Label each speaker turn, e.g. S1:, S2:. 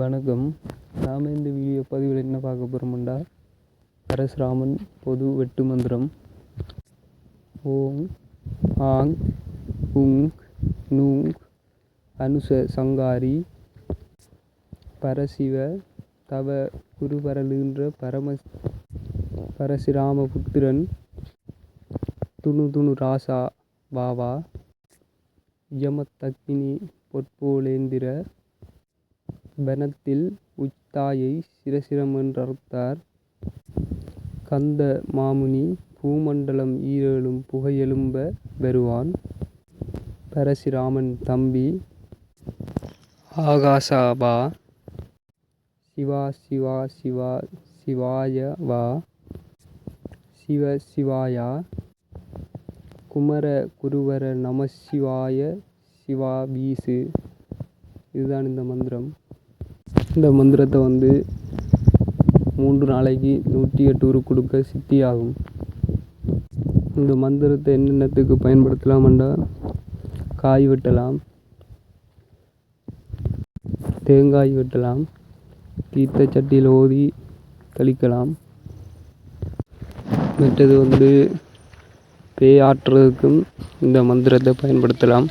S1: வணக்கம். நாம் இந்த வீடியோ பதிவில் என்ன பார்க்க போகிறோம்டா பரசுராமன் பொது வெட்டு மந்திரம். ஓம் ஆங் உங் நூங் அனுச சங்காரி பரசிவ தவ குருபரலுன்ற பரம பரசுராமபுத்திரன் துணு துணு ராசா வாவா யமதக்கினி பொற்போலேந்திர வனத்தில் உச்தாயை சிரசிரமென்றறுத்தார். கந்த மாமுனி பூமண்டலம் ஈரேழும் புகையெழும்ப வருவான் பரசிராமன் தம்பி ஆகாசாபா. சிவா சிவா சிவா சிவாய வா. சிவ சிவாயா. குமர குருவர நம சிவாய சிவா வீசு. இதுதான் இந்த மந்திரம். இந்த மந்திரத்தை வந்து மூன்று நாளைக்கு நூற்றி எட்டு உரு கொடுக்க சித்தியாகும். இந்த மந்திரத்தை என்னென்னத்துக்கு பயன்படுத்தலாம்டா காய் வெட்டலாம். தேங்காய் வெட்டலாம். தீர்த்த சட்டியில் ஓதி கழிக்கலாம் மற்றது வந்து பேய் ஆட்டுறதுக்கும் இந்த மந்திரத்தை பயன்படுத்தலாம்.